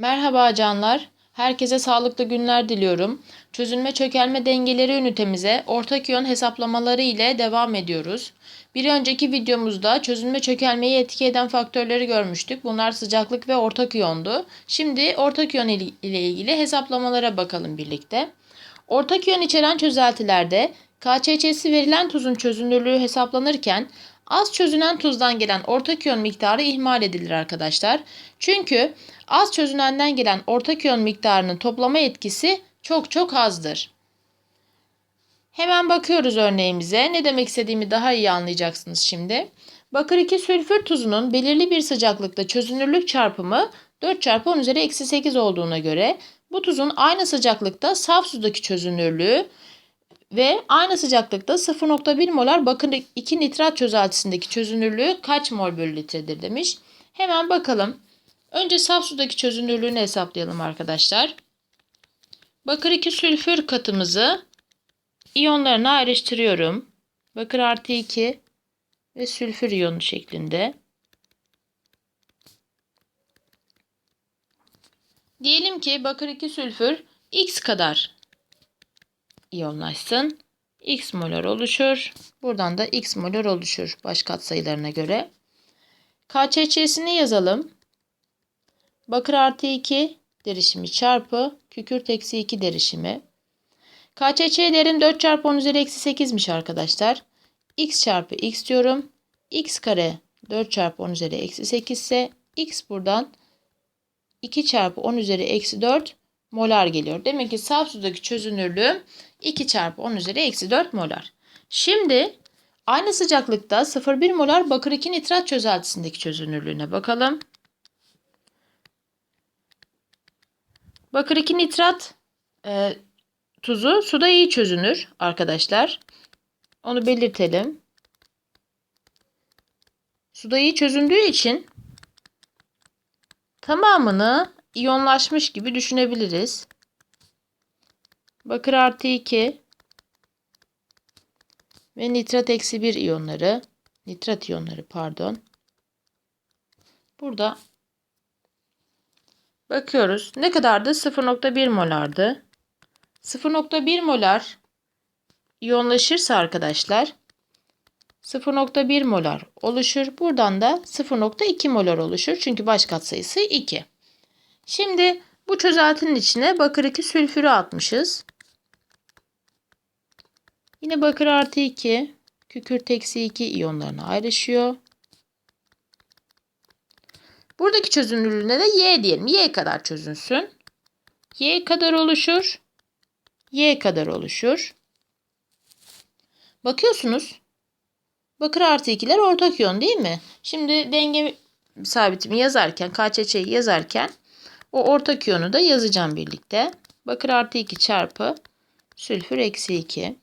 Merhaba canlar. Herkese sağlıklı günler diliyorum. Çözünme çökelme dengeleri ünitemize ortak iyon hesaplamaları ile devam ediyoruz. Bir önceki videomuzda çözünme çökelmeyi etki eden faktörleri görmüştük. Bunlar sıcaklık ve ortak iyondu. Şimdi ortak iyon ile ilgili hesaplamalara bakalım birlikte. Ortak iyon içeren çözeltilerde KÇÇ'si verilen tuzun çözünürlüğü hesaplanırken az çözünen tuzdan gelen ortak iyon miktarı ihmal edilir arkadaşlar. Çünkü az çözünenden gelen ortak iyon miktarının toplama etkisi çok çok azdır. Hemen bakıyoruz örneğimize. Ne demek istediğimi daha iyi anlayacaksınız şimdi. Bakır 2 sülfür tuzunun belirli bir sıcaklıkta çözünürlük çarpımı 4 çarpı 10 üzeri eksi 8 olduğuna göre bu tuzun aynı sıcaklıkta saf sudaki çözünürlüğü ve aynı sıcaklıkta 0.1 molar bakır 2 nitrat çözeltisindeki çözünürlüğü kaç mol bölü litredir demiş. Hemen bakalım. Önce saf sudaki çözünürlüğünü hesaplayalım arkadaşlar. Bakır 2 sülfür katımızı iyonlarına ayrıştırıyorum. Bakır artı 2 ve sülfür iyonu şeklinde. Diyelim ki bakır 2 sülfür X kadar iyonlaşsın. X molar oluşur. Buradan da X molar oluşur baş katsayılarına göre. KÇÇ'sini yazalım. Bakır artı 2 derişimi çarpı kükürt eksi 2 derişimi. KÇÇ değerim 4 çarpı 10 üzeri eksi 8'miş arkadaşlar. X çarpı X diyorum. X kare 4 çarpı 10 üzeri eksi 8 ise X buradan 2 çarpı 10 üzeri eksi 4 molar geliyor. Demek ki saf sudaki çözünürlüğüm 2 çarpı 10 üzeri eksi 4 molar. Şimdi aynı sıcaklıkta 0,1 molar bakır 2 nitrat çözeltisindeki çözünürlüğüne bakalım. Bakır 2 nitrat e, tuzu suda iyi çözünür arkadaşlar. Onu belirtelim. Suda iyi çözündüğü için tamamını iyonlaşmış gibi düşünebiliriz. Bakır artı 2 ve nitrat eksi 1 iyonları, nitrat iyonları pardon. Burada bakıyoruz. Ne kadardı? 0.1 molardı. 0.1 molar iyonlaşırsa arkadaşlar 0.1 molar oluşur. Buradan da 0.2 molar oluşur. Çünkü baş katsayısı 2. Şimdi bu çözeltinin içine bakır 2 sülfürü atmışız. Yine bakır artı 2 kükürt eksi 2 iyonlarına ayrışıyor. Buradaki çözünürlüğüne de Y diyelim. Y kadar çözünsün. Y kadar oluşur. Y kadar oluşur. Bakıyorsunuz. Bakır artı 2'ler ortak iyon değil mi? Şimdi denge sabitimi yazarken, KÇÇ'yi yazarken o ortak iyonu da yazacağım birlikte. Bakır artı 2 çarpı sülfür eksi 2.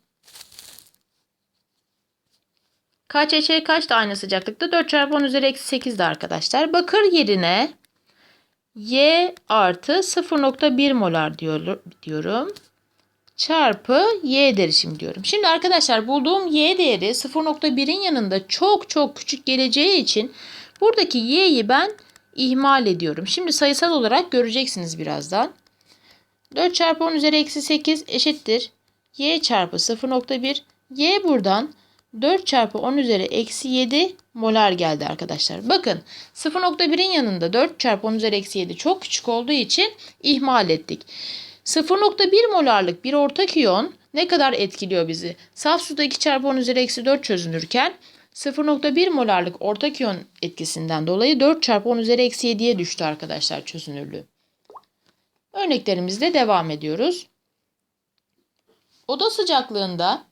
KÇÇ kaç da aynı sıcaklıkta? 4 çarpı 10 üzeri eksi 8'de arkadaşlar. Bakır yerine Y artı 0.1 molar diyor, diyorum. Çarpı Y derişim diyorum. Şimdi arkadaşlar bulduğum Y değeri 0.1'in yanında çok çok küçük geleceği için buradaki Y'yi ben ihmal ediyorum. Şimdi sayısal olarak göreceksiniz birazdan. 4 çarpı 10 üzeri eksi 8 eşittir. Y çarpı 0.1. Y buradan 4 çarpı 10 üzeri eksi 7 molar geldi arkadaşlar. Bakın 0.1'in yanında 4 çarpı 10 üzeri eksi 7 çok küçük olduğu için ihmal ettik. 0.1 molarlık bir ortak iyon ne kadar etkiliyor bizi? Saf suda 2 çarpı 10 üzeri eksi 4 çözünürken 0.1 molarlık ortak iyon etkisinden dolayı 4 çarpı 10 üzeri eksi 7'ye düştü arkadaşlar çözünürlüğü. Örneklerimizde devam ediyoruz. Oda sıcaklığında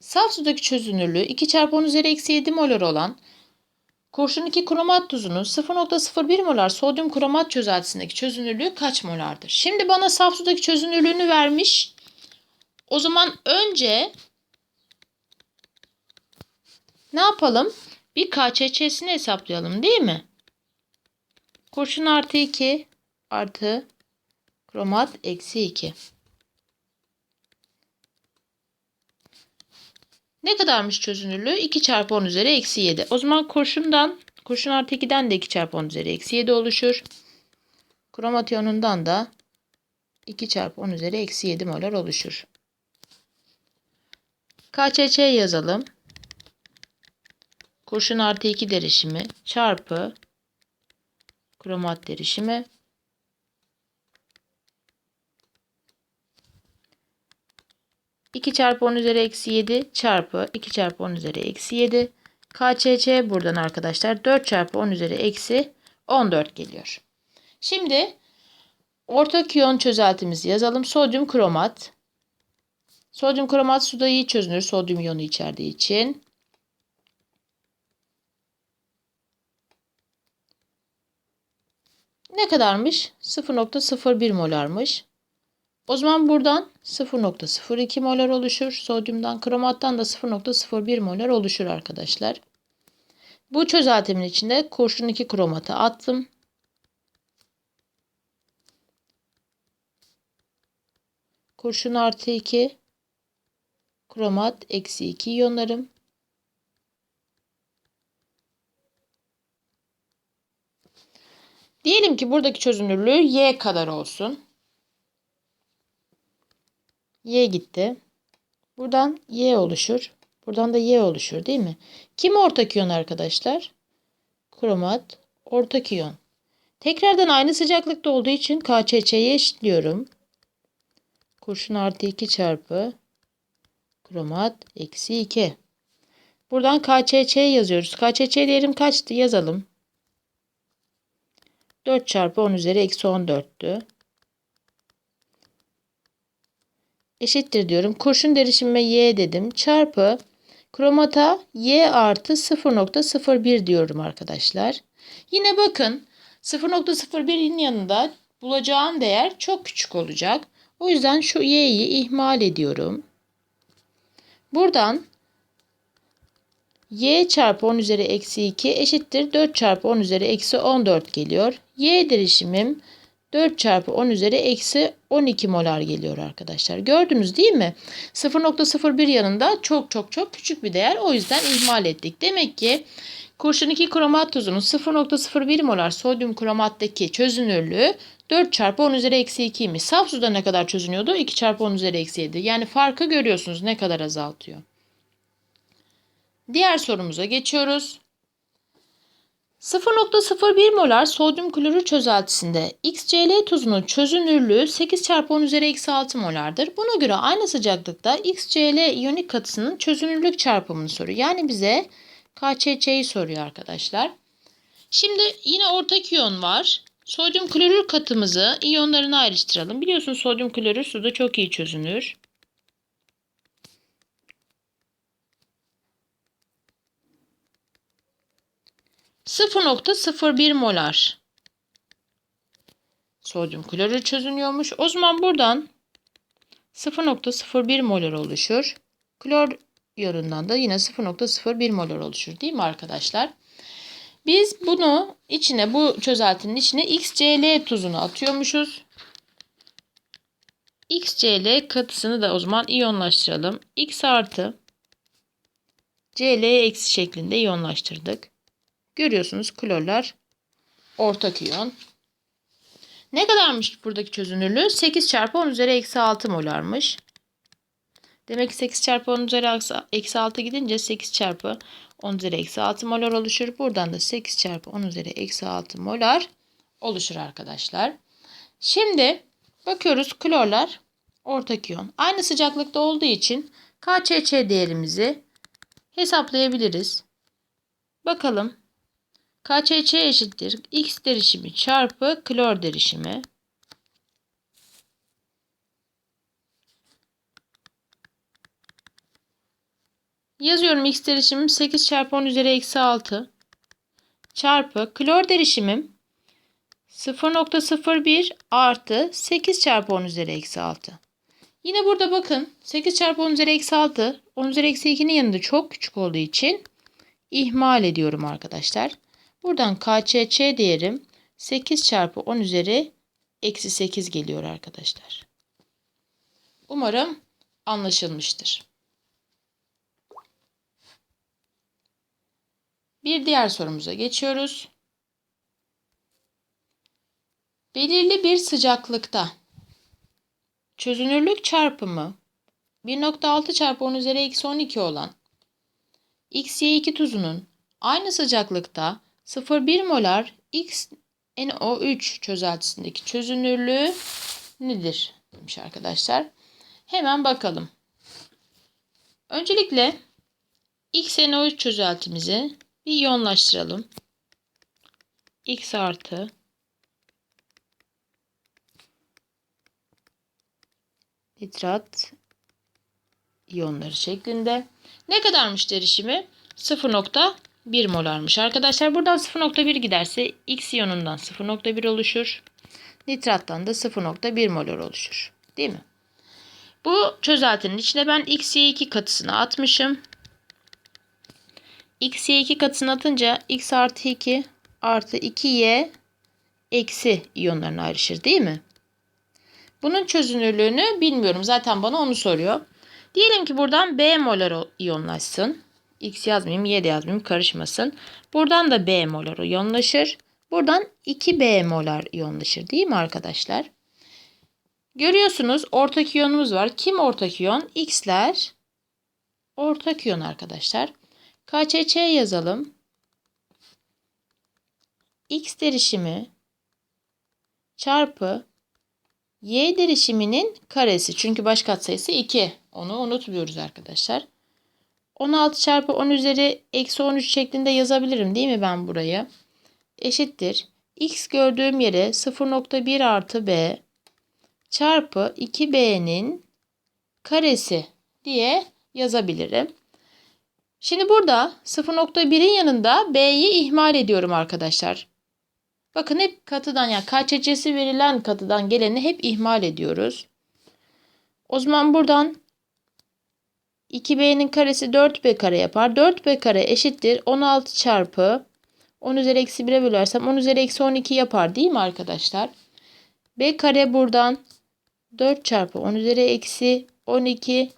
Saf sudaki çözünürlüğü 2 çarpı 10 üzeri eksi 7 molar olan kurşun 2 kromat tuzunun 0.01 molar sodyum kromat çözeltisindeki çözünürlüğü kaç molardır? Şimdi bana saf sudaki çözünürlüğünü vermiş. O zaman önce ne yapalım? Bir KÇÇ'sini hesaplayalım değil mi? Kurşun artı 2 artı kromat eksi 2. Ne kadarmış çözünürlüğü? 2 çarpı 10 üzeri eksi 7. O zaman kurşundan, kurşun artı 2'den de 2 çarpı 10 üzeri eksi 7 oluşur. Kromat iyonundan da 2 çarpı 10 üzeri eksi 7 molar oluşur. KÇÇ yazalım. Kurşun artı 2 derişimi çarpı kromat derişimi İki çarpı 10 üzeri eksi 7 çarpı 2 çarpı 10 üzeri eksi 7 KÇÇ buradan arkadaşlar 4 çarpı 10 üzeri eksi 14 geliyor. Şimdi ortak iyon çözeltimizi yazalım. Sodyum kromat. Sodyum kromat suda iyi çözünür sodyum iyonu içerdiği için. Ne kadarmış? 0.01 molarmış. O zaman buradan 0.02 molar oluşur. Sodyumdan, kromattan da 0.01 molar oluşur arkadaşlar. Bu çözeltimin içinde kurşun 2 kromatı attım. Kurşun artı 2, kromat eksi 2 iyonlarım. Diyelim ki buradaki çözünürlüğü Y kadar olsun. Y gitti. Buradan Y oluşur. Buradan da Y oluşur değil mi? Kim ortak iyon arkadaşlar? Kromat ortak iyon. Tekrardan aynı sıcaklıkta olduğu için KÇÇ'yi eşitliyorum. Kurşun artı 2 çarpı kromat eksi 2. Buradan KÇÇ yazıyoruz. KÇÇ değerim kaçtı? Yazalım. 4 çarpı 10 üzeri eksi 14'tü. Eşittir diyorum. Kurşun derişimime y dedim. Çarpı kromata y artı 0.01 diyorum arkadaşlar. Yine bakın 0.01'in yanında bulacağım değer çok küçük olacak. O yüzden şu y'yi ihmal ediyorum. Buradan y çarpı 10 üzeri eksi 2 eşittir 4 çarpı 10 üzeri eksi 14 geliyor. y derişimim 4 çarpı 10 üzeri eksi 12 molar geliyor arkadaşlar. Gördünüz değil mi? 0.01 yanında çok çok çok küçük bir değer. O yüzden ihmal ettik. Demek ki kurşun 2 kromat tuzunun 0.01 molar sodyum kromattaki çözünürlüğü 4 çarpı 10 üzeri eksi 2'ymiş. Saf suda ne kadar çözünüyordu? 2 çarpı 10 üzeri eksi 7. Yani farkı görüyorsunuz ne kadar azaltıyor. Diğer sorumuza geçiyoruz. 0.01 molar sodyum klorür çözeltisinde XCl tuzunun çözünürlüğü 8 çarpı 10 üzeri eksi 6 molardır. Buna göre aynı sıcaklıkta XCl iyonik katısının çözünürlük çarpımını soruyor. Yani bize KÇÇ'yi soruyor arkadaşlar. Şimdi yine ortak iyon var. Sodyum klorür katımızı iyonlarına ayrıştıralım. Biliyorsunuz sodyum klorür suda çok iyi çözünür. Sıfır nokta sıfır bir molar sodyum klorür çözünüyormuş. O zaman buradan 0.01 molar oluşur. Klor iyonundan da yine 0.01 molar oluşur değil mi arkadaşlar? Biz bunu içine bu çözeltinin içine XCl tuzunu atıyormuşuz. XCl katısını da o zaman iyonlaştıralım. X artı Cl eksi şeklinde iyonlaştırdık. Görüyorsunuz klorlar ortak iyon. Ne kadarmış buradaki çözünürlüğü? 8 çarpı 10 üzeri eksi 6 molarmış. Demek ki 8 çarpı 10 üzeri eksi 6 gidince 8 çarpı 10 üzeri eksi 6 molar oluşur. Buradan da 8 çarpı 10 üzeri eksi 6 molar oluşur arkadaşlar. Şimdi bakıyoruz klorlar ortak iyon. Aynı sıcaklıkta olduğu için KÇÇ değerimizi hesaplayabiliriz. Bakalım. KÇÇ eşittir. X derişimi çarpı klor derişimi. Yazıyorum x derişimim 8 çarpı 10 üzeri eksi 6 çarpı klor derişimim 0.01 artı 8 çarpı 10 üzeri eksi 6. Yine burada bakın 8 çarpı 10 üzeri eksi 6 10 üzeri eksi 2'nin yanında çok küçük olduğu için ihmal ediyorum arkadaşlar. Buradan KÇÇ değerim 8 çarpı 10 üzeri eksi 8 geliyor arkadaşlar. Umarım anlaşılmıştır. Bir diğer sorumuza geçiyoruz. Belirli bir sıcaklıkta çözünürlük çarpımı 1.6 çarpı 10 üzeri eksi 12 olan XY2 tuzunun aynı sıcaklıkta 0,1 molar XNO3 çözeltisindeki çözünürlüğü nedir demiş arkadaşlar. Hemen bakalım. Öncelikle XNO3 çözeltimizi bir iyonlaştıralım. X artı nitrat iyonları şeklinde. Ne kadarmış derişimi? 0.1 molarmış. Arkadaşlar buradan 0.1 giderse X iyonundan 0.1 oluşur. Nitrattan da 0.1 molar oluşur. Değil mi? Bu çözeltinin içine ben XY2 katısını atmışım. XY2 katısını atınca X artı 2 artı 2Y eksi iyonlarına ayrışır değil mi? Bunun çözünürlüğünü bilmiyorum. Zaten bana onu soruyor. Diyelim ki buradan B molar iyonlaşsın. X yazmayayım, Y de yazmayayım karışmasın. Buradan da B molar iyonlaşır. Buradan 2B molar iyonlaşır değil mi arkadaşlar? Görüyorsunuz ortak iyonumuz var. Kim ortak iyon? X'ler ortak iyon arkadaşlar. KÇÇ yazalım. X derişimi çarpı Y derişiminin karesi. Çünkü baş katsayısı 2. Onu unutmuyoruz arkadaşlar. 16 çarpı 10 üzeri eksi 13 şeklinde yazabilirim değil mi ben burayı? Eşittir. X gördüğüm yere 0.1 artı B çarpı 2B'nin karesi diye yazabilirim. Şimdi burada 0.1'in yanında B'yi ihmal ediyorum arkadaşlar. Bakın hep katıdan yani KÇC'si verilen katıdan geleni hep ihmal ediyoruz. O zaman buradan 2B'nin karesi 4B kare yapar. 4B kare eşittir 16 çarpı 10 üzeri eksi 1'e bölersem 10 üzeri eksi 12 yapar değil mi arkadaşlar? B kare buradan 4 çarpı 10 üzeri eksi 12.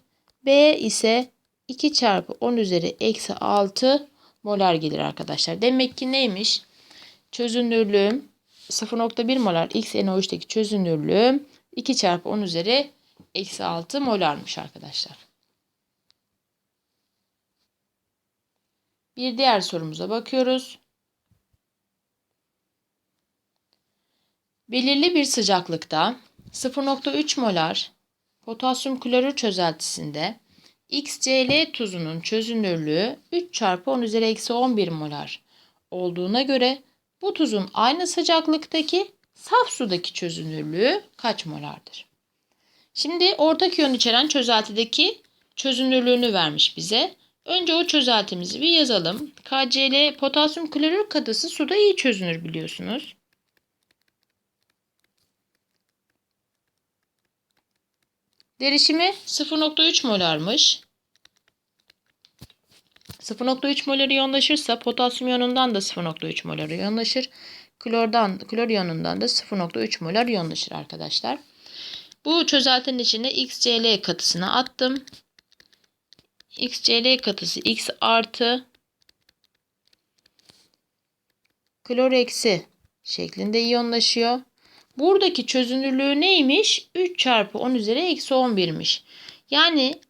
B ise 2 çarpı 10 üzeri eksi 6 molar gelir arkadaşlar. Demek ki neymiş? Çözünürlüğüm 0.1 molar XNO3'teki çözünürlüğüm 2 çarpı 10 üzeri eksi 6 molarmış arkadaşlar. Bir diğer sorumuza bakıyoruz. Belirli bir sıcaklıkta 0.3 molar potasyum klorür çözeltisinde XCl tuzunun çözünürlüğü 3 çarpı 10 üzeri eksi 11 molar olduğuna göre bu tuzun aynı sıcaklıktaki saf sudaki çözünürlüğü kaç molardır? Şimdi ortak iyon içeren çözeltideki çözünürlüğünü vermiş bize. Önce o çözeltimizi bir yazalım. KCl potasyum klorür katısı suda iyi çözünür biliyorsunuz. Derişimi 0.3 molarmış. 0.3 molar iyonlaşırsa potasyum iyonundan da 0.3 molar iyonlaşır. Klordan, klor iyonundan da 0.3 molar iyonlaşır arkadaşlar. Bu çözeltinin içine XCl katısını attım. XCl katısı X artı klor eksi şeklinde iyonlaşıyor. Buradaki çözünürlüğü neymiş? 3 çarpı 10 üzeri eksi 11'miş. Yani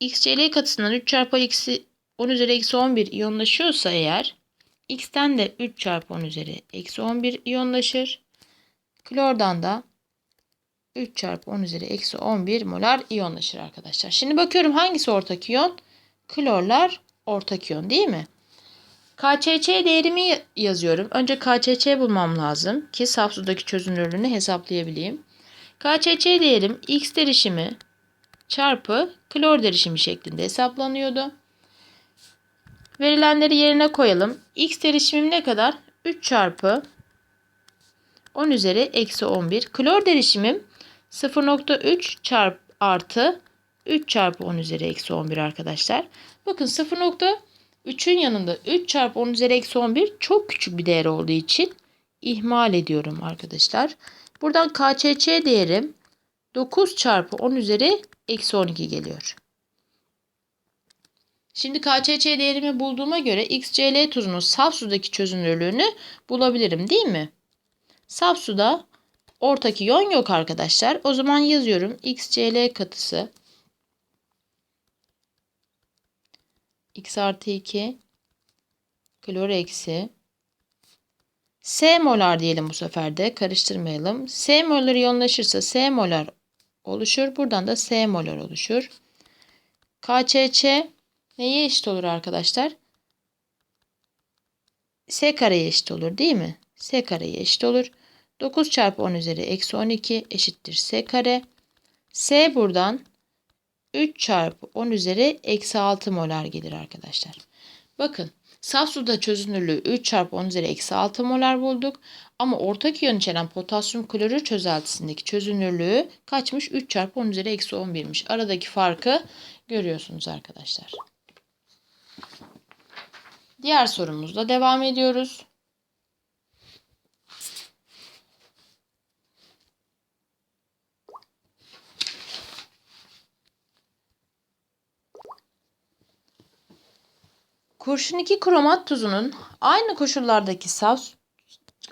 XCl katısından 3 çarpı eksi 10 üzeri eksi 11 iyonlaşıyorsa eğer X'ten de 3 çarpı 10 üzeri eksi 11 iyonlaşır. Klordan da 3 çarpı 10 üzeri eksi 11 molar iyonlaşır arkadaşlar. Şimdi bakıyorum hangisi ortak iyon? Klorlar ortak iyon değil mi? KÇÇ değerimi yazıyorum. Önce KÇÇ bulmam lazım ki saf sudaki çözünürlüğünü hesaplayabileyim. KÇÇ değerim X derişimi çarpı klor derişimi şeklinde hesaplanıyordu. Verilenleri yerine koyalım. X derişimim ne kadar? 3 çarpı 10 üzeri eksi 11. Klor derişimim 0.3 çarpı artı 3 çarpı 10 üzeri eksi 11 arkadaşlar. Bakın 0.3'ün yanında 3 çarpı 10 üzeri eksi 11 çok küçük bir değer olduğu için ihmal ediyorum arkadaşlar. Buradan KÇÇ değerim 9 çarpı 10 üzeri eksi 12 geliyor. Şimdi KÇÇ değerimi bulduğuma göre XCl tuzunun saf sudaki çözünürlüğünü bulabilirim değil mi? Saf suda ortak iyon yok arkadaşlar. O zaman yazıyorum. XCl katısı X artı 2 klor eksi S molar diyelim bu sefer de karıştırmayalım. S molar iyonlaşırsa S molar oluşur. Buradan da S molar oluşur. KÇÇ neye eşit olur arkadaşlar? S kareye eşit olur değil mi? S kareye eşit olur. 9 çarpı 10 üzeri eksi 12 eşittir S kare. S buradan 3 çarpı 10 üzeri eksi 6 molar gelir arkadaşlar. Bakın saf suda çözünürlüğü 3 çarpı 10 üzeri eksi 6 molar bulduk. Ama ortak iyon içeren potasyum klorür çözeltisindeki çözünürlüğü kaçmış? 3 çarpı 10 üzeri eksi 11'miş. Aradaki farkı görüyorsunuz arkadaşlar. Diğer sorumuzla devam ediyoruz. Kurşun 2 kromat tuzunun aynı koşullardaki saf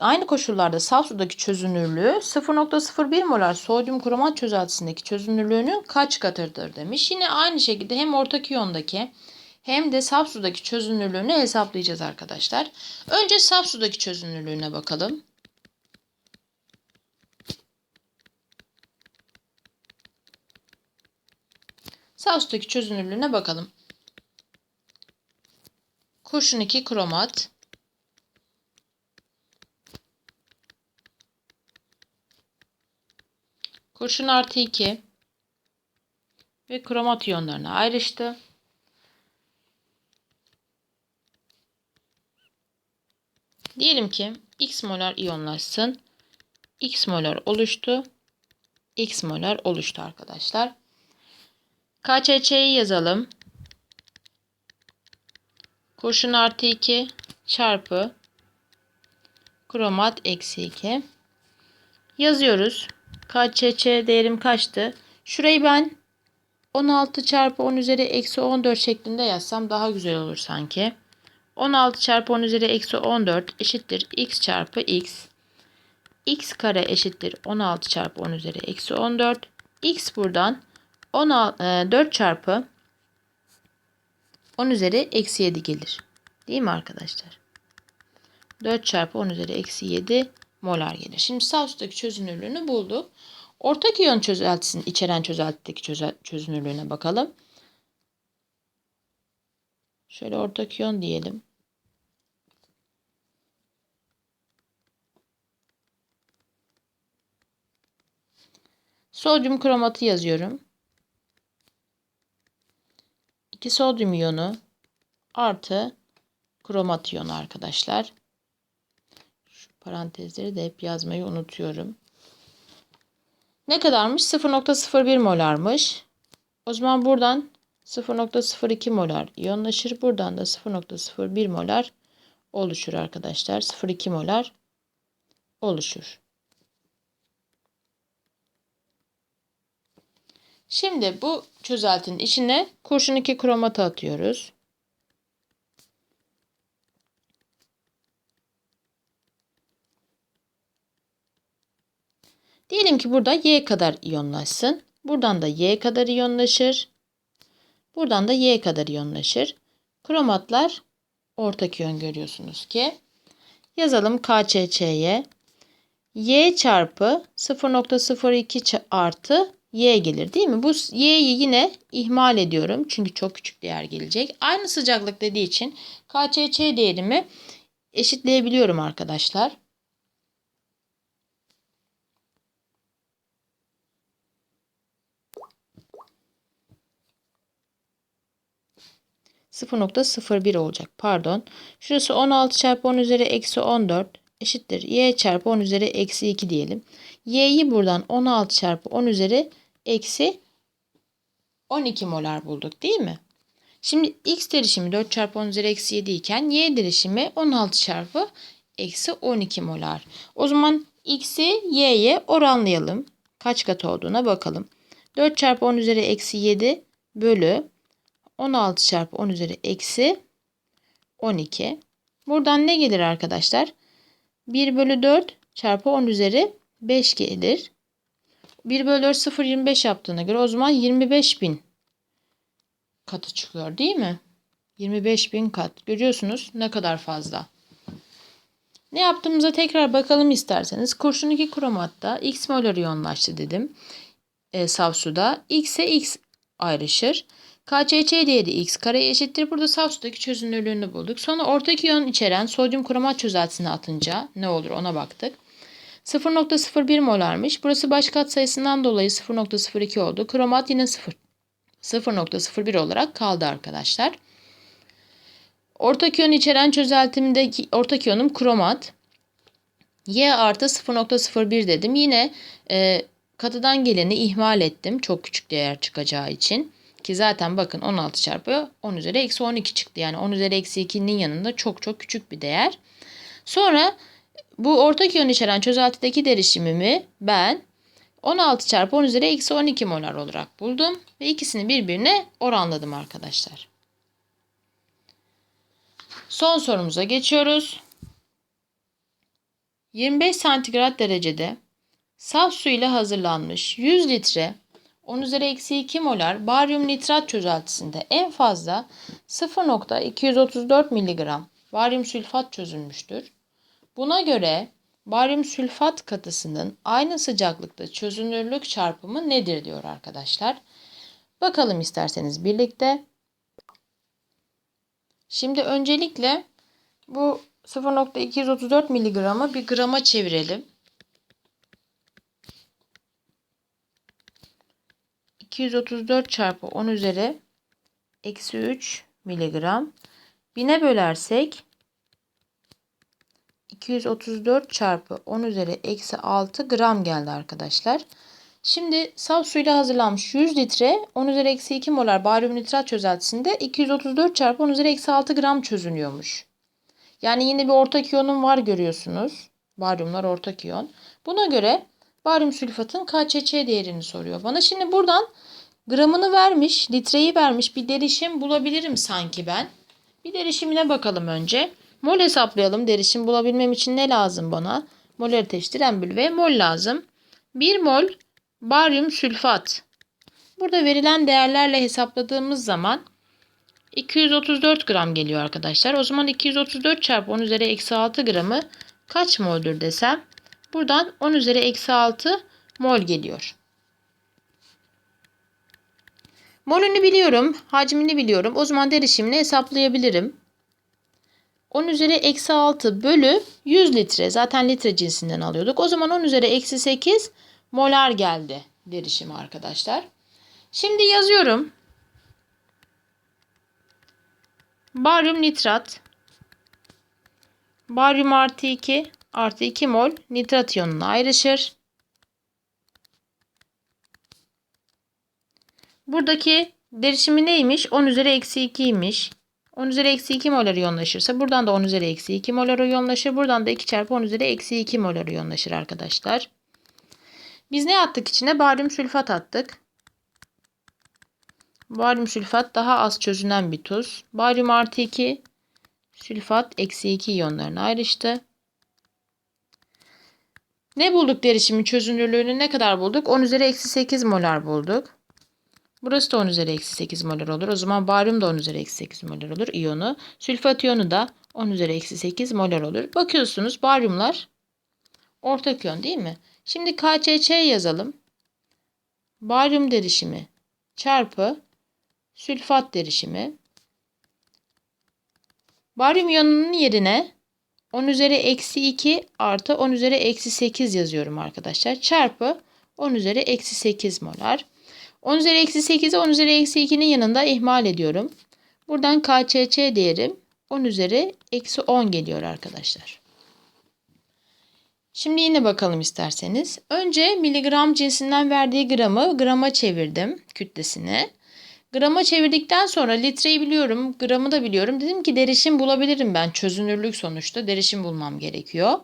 aynı koşullarda saf sudaki çözünürlüğü 0.01 molar sodyum kromat çözeltisindeki çözünürlüğünün kaç katıdır demiş. Yine aynı şekilde hem ortak iyondaki hem de saf sudaki çözünürlüğünü hesaplayacağız arkadaşlar. Önce saf sudaki çözünürlüğüne bakalım. Saf sudaki çözünürlüğüne bakalım. Kurşun 2 kromat. Kurşun artı 2 ve kromat iyonlarına ayrıştı. Diyelim ki x molar iyonlaşsın. x molar oluştu. x molar oluştu arkadaşlar. KÇÇ'yi yazalım. Kurşun artı 2 çarpı kromat eksi 2. Yazıyoruz. KÇÇ değerim kaçtı? Şurayı ben 16 çarpı 10 üzeri eksi 14 şeklinde yazsam daha güzel olur sanki. 16 çarpı 10 üzeri eksi 14 eşittir x çarpı x. x kare eşittir 16 çarpı 10 üzeri eksi 14. x buradan 16, 4 çarpı 10 üzeri eksi 7 gelir. Değil mi arkadaşlar? 4 çarpı 10 üzeri eksi 7 molar gelir. Şimdi sağ üstteki çözünürlüğünü bulduk. Ortak iyon çözeltisini içeren çözeltideki çözel, çözünürlüğüne bakalım. Şöyle ortak iyon diyelim. Sodyum kromatı yazıyorum. 2 sodyum iyonu artı kromat iyonu arkadaşlar. Şu parantezleri de hep yazmayı unutuyorum. Ne kadarmış? 0.01 molarmış. O zaman buradan 0.02 molar iyonlaşır. Buradan da 0.01 molar oluşur arkadaşlar. 0.2 molar oluşur. Şimdi bu çözeltinin içine kurşun 2 kromatı atıyoruz. Diyelim ki burada Y kadar iyonlaşsın. Buradan da Y kadar iyonlaşır. Buradan da Y kadar iyonlaşır. Kromatlar ortak iyon görüyorsunuz ki. Yazalım KÇÇ'ye. Y çarpı 0.02 artı Y gelir değil mi? Bu Y'yi yine ihmal ediyorum. Çünkü çok küçük değer gelecek. Aynı sıcaklık dediği için KÇÇ değerimi eşitleyebiliyorum arkadaşlar. 0.01 olacak. Pardon. Şurası 16 çarpı 10 üzeri eksi 14 eşittir. Y çarpı 10 üzeri eksi 2 diyelim. Y'yi buradan 16 çarpı 10 üzeri eksi 12 molar bulduk değil mi? Şimdi x derişimi 4 çarpı 10 üzeri eksi 7 iken y derişimi 16 çarpı eksi 12 molar. O zaman x'i y'ye oranlayalım. Kaç kat olduğuna bakalım. 4 çarpı 10 üzeri eksi 7 bölü 16 çarpı 10 üzeri eksi 12. Buradan ne gelir arkadaşlar? 1 bölü 4 çarpı 10 üzeri 5 gelir. 1 bölü 4 0,25 yaptığına göre o zaman 25 bin katı çıkıyor değil mi? 25 bin kat. Görüyorsunuz ne kadar fazla. Ne yaptığımıza tekrar bakalım isterseniz. Kurşun 2 kromatta X molar iyonlaştı dedim. E, saf suda. X'e X ayrışır. KCC değeri X kare eşittir. Burada saf sudaki çözünürlüğünü bulduk. Sonra ortak iyon içeren sodyum kromat çözeltisine atınca ne olur ona baktık. 0.01 molarmış. Burası baş kat sayısından dolayı 0.02 oldu. Kromat yine 0. 0.01 olarak kaldı arkadaşlar. Ortak iyon içeren çözeltimdeki ortak iyonum kromat. Y artı 0.01 dedim. Yine e, katıdan geleni ihmal ettim. Çok küçük değer çıkacağı için. Ki zaten bakın 16 çarpı 10 üzeri eksi 12 çıktı. Yani 10 üzeri eksi 2'nin yanında çok çok küçük bir değer. Sonra bu ortak iyon içeren çözeltideki derişimimi ben 16 çarpı 10 üzeri eksi 12 molar olarak buldum. Ve ikisini birbirine oranladım arkadaşlar. Son sorumuza geçiyoruz. 25 santigrat derecede saf su ile hazırlanmış 100 litre 10 üzeri eksi 2 molar baryum nitrat çözeltisinde en fazla 0.234 mg baryum sülfat çözülmüştür. Buna göre baryum sülfat katısının aynı sıcaklıkta çözünürlük çarpımı nedir diyor arkadaşlar. Bakalım isterseniz birlikte. Şimdi öncelikle bu 0.234 miligramı bir grama çevirelim. 234 çarpı 10 üzeri eksi 3 miligram. Bine bölersek 234 çarpı 10 üzeri eksi 6 gram geldi arkadaşlar. Şimdi saf suyla hazırlanmış 100 litre 10 üzeri eksi 2 molar baryum nitrat çözeltisinde 234 çarpı 10 üzeri eksi 6 gram çözünüyormuş. Yani yine bir ortak iyonum var görüyorsunuz. Baryumlar ortak iyon. Buna göre baryum sülfatın KÇÇ değerini soruyor bana. Şimdi buradan gramını vermiş, litreyi vermiş bir derişim bulabilirim sanki ben. Bir derişimine bakalım önce. Mol hesaplayalım. Derişim bulabilmem için ne lazım bana? Molarite eşittir en bölü V mol lazım. 1 mol baryum sülfat. Burada verilen değerlerle hesapladığımız zaman 234 gram geliyor arkadaşlar. O zaman 234 çarpı 10 üzeri eksi 6 gramı kaç moldür desem. Buradan 10 üzeri eksi 6 mol geliyor. Molünü biliyorum. Hacmini biliyorum. O zaman derişimini hesaplayabilirim. 10 üzeri eksi 6 bölü 100 litre. Zaten litre cinsinden alıyorduk. O zaman 10 üzeri eksi 8 molar geldi derişimi arkadaşlar. Şimdi yazıyorum. Baryum nitrat. Baryum artı 2 artı 2 mol nitrat iyonuna ayrışır. Buradaki derişimi neymiş? 10 üzeri eksi 2'ymiş. 10 üzeri eksi 2 molar iyonlaşırsa buradan da 10 üzeri eksi 2 molar iyonlaşır. Buradan da 2 çarpı 10 üzeri eksi 2 molar iyonlaşır arkadaşlar. Biz ne attık içine? Baryum sülfat attık. Baryum sülfat daha az çözünen bir tuz. Baryum artı 2 sülfat eksi 2 iyonlarına ayrıştı. Ne bulduk derişimin çözünürlüğünü ne kadar bulduk? 10 üzeri eksi 8 molar bulduk. Burası da 10 üzeri eksi 8 molar olur. O zaman baryum da 10 üzeri eksi 8 molar olur iyonu. Sülfat iyonu da 10 üzeri eksi 8 molar olur. Bakıyorsunuz baryumlar ortak iyon değil mi? Şimdi KCC yazalım. Baryum derişimi çarpı sülfat derişimi. Baryum iyonunun yerine 10 üzeri eksi 2 artı 10 üzeri eksi 8 yazıyorum arkadaşlar. Çarpı 10 üzeri eksi 8 molar. 10 üzeri eksi 8'i 10 üzeri eksi 2'nin yanında ihmal ediyorum. Buradan KÇÇ değerim 10 üzeri eksi 10 geliyor arkadaşlar. Şimdi yine bakalım isterseniz. Önce miligram cinsinden verdiği gramı grama çevirdim kütlesini. Grama çevirdikten sonra litreyi biliyorum, gramı da biliyorum. Dedim ki derişim bulabilirim ben. Çözünürlük sonuçta derişim bulmam gerekiyor.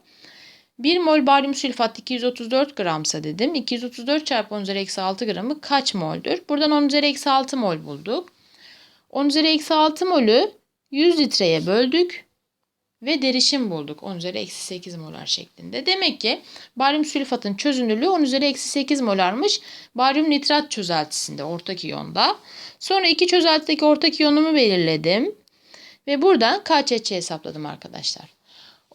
1 mol baryum sülfat 234 gramsa dedim. 234 çarpı 10 üzeri eksi 6 gramı kaç moldür? Buradan 10 üzeri eksi 6 mol bulduk. 10 üzeri eksi 6 molü 100 litreye böldük. ve derişim bulduk. 10 üzeri eksi 8 molar şeklinde. Demek ki baryum sülfatın çözünürlüğü 10 üzeri eksi 8 molarmış. Baryum nitrat çözeltisinde ortak iyonda. Sonra iki çözeltideki ortak iyonumu belirledim. Ve buradan KÇÇ hesapladım arkadaşlar.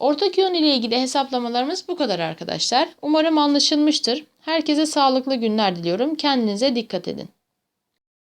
Ortak iyon ile ilgili hesaplamalarımız bu kadar arkadaşlar. Umarım anlaşılmıştır. Herkese sağlıklı günler diliyorum. Kendinize dikkat edin.